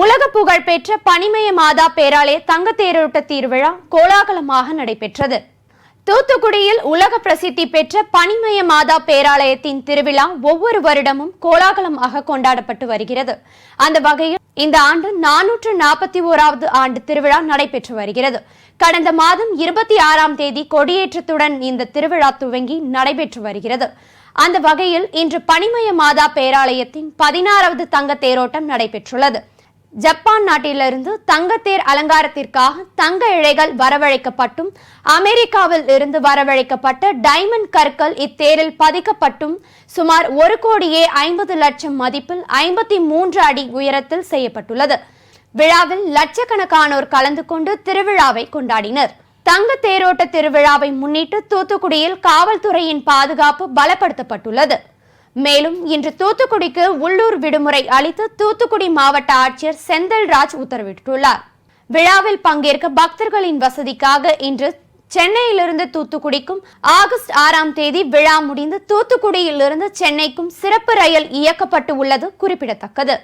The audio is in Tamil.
உலக புகழ் பெற்ற பனிமய மாதா பேராலய தங்க தேரோட்ட திருவிழா கோலாகலமாக நடைபெற்றது. தூத்துக்குடியில் உலக பிரசித்தி பெற்ற பனிமய மாதா பேராலயத்தின் திருவிழா ஒவ்வொரு வருடமும் கோலாகலமாக கொண்டாடப்பட்டு வருகிறது. அந்த வகையில் இந்த ஆண்டு நானூற்று நாற்பத்தி ஓராவது ஆண்டு திருவிழா நடைபெற்று வருகிறது. கடந்த மாதம் இருபத்தி ஆறாம் தேதி கொடியேற்றத்துடன் இந்த திருவிழா துவங்கி நடைபெற்று வருகிறது. அந்த வகையில் இன்று பனிமய மாதா பேராலயத்தின் பதினாறாவது தங்க தேரோட்டம் நடைபெற்றுள்ளது. ஜப்பான் நாட்டிலிருந்து தங்கத்தேர் அலங்காரத்திற்காக தங்க இழைகள் வரவழைக்கப்பட்டும் அமெரிக்காவில் இருந்து வரவழைக்கப்பட்ட டைமண்ட் கற்கள் இத்தேரில் பதிக்கப்பட்டும் சுமார் ஒரு கோடியே ஐம்பது லட்சம் மதிப்பில் ஐம்பத்தி மூன்று அடி உயரத்தில் செய்யப்பட்டுள்ளது. விழாவில் லட்சக்கணக்கானோர் கலந்து கொண்டு திருவிழாவை கொண்டாடினர். தங்க தேரோட்ட திருவிழாவை முன்னிட்டு தூத்துக்குடியில் காவல்துறையின் பாதுகாப்பு பலப்படுத்தப்பட்டுள்ளது. மேலும் இன்று தூத்துக்குடிக்கு உள்ளூர் விடுமுறை அளித்து தூத்துக்குடி மாவட்ட ஆட்சியர் செந்தில்ராஜ் உத்தரவிட்டுள்ளார். விழாவில் பங்கேற்க பக்தர்களின் வசதிக்காக இன்று சென்னையிலிருந்து தூத்துக்குடிக்கும் ஆகஸ்ட் ஆறாம் தேதி விழா முடிந்து தூத்துக்குடியிலிருந்து சென்னைக்கும் சிறப்பு ரயில் இயக்கப்பட்டு உள்ளது குறிப்பிடத்தக்கது.